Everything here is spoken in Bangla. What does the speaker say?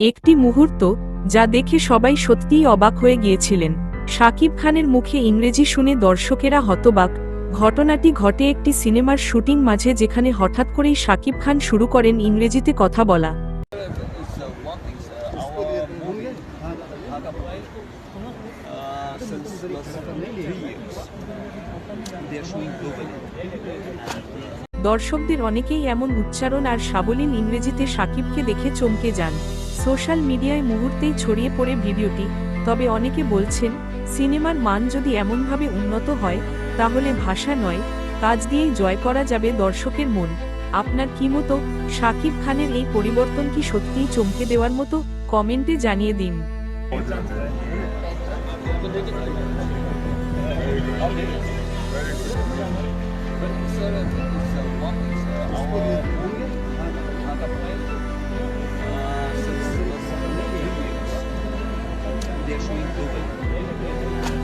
একটি মুহূর্ত যা দেখে সবাই সত্যিই অবাক হয়ে গিয়েছিলেন শাকিব খানের মুখে ইংরেজি শুনে দর্শকেরা হতবাক, ঘটনাটি ঘটে একটি সিনেমার শুটিং মাঝে যেখানে হঠাৎ করেই শাকিব খান শুরু করেন ইংরেজিতে কথা বলা. দর্শকদের অনেকেই এমন উচ্চারণ আর সাবলীল ইংরেজিতে সাকিবকে দেখে চমকে যান সোশ্যাল মিডিয়ায় মুহূর্তেই ছড়িয়ে পড়ে ভিডিওটি, তবে অনেকে বলছেন, সিনেমার মান যদি এমনভাবে উন্নত হয়, তাহলে ভাষা নয়, কাজ দিয়েই জয় করা যাবে দর্শকের মন। আপনার কি মতো? শাকিব খানের এই পরিবর্তন কি সত্যিই চমকে দেওয়ার মতো? কমেন্টে জানিয়ে দিন। they're you globally.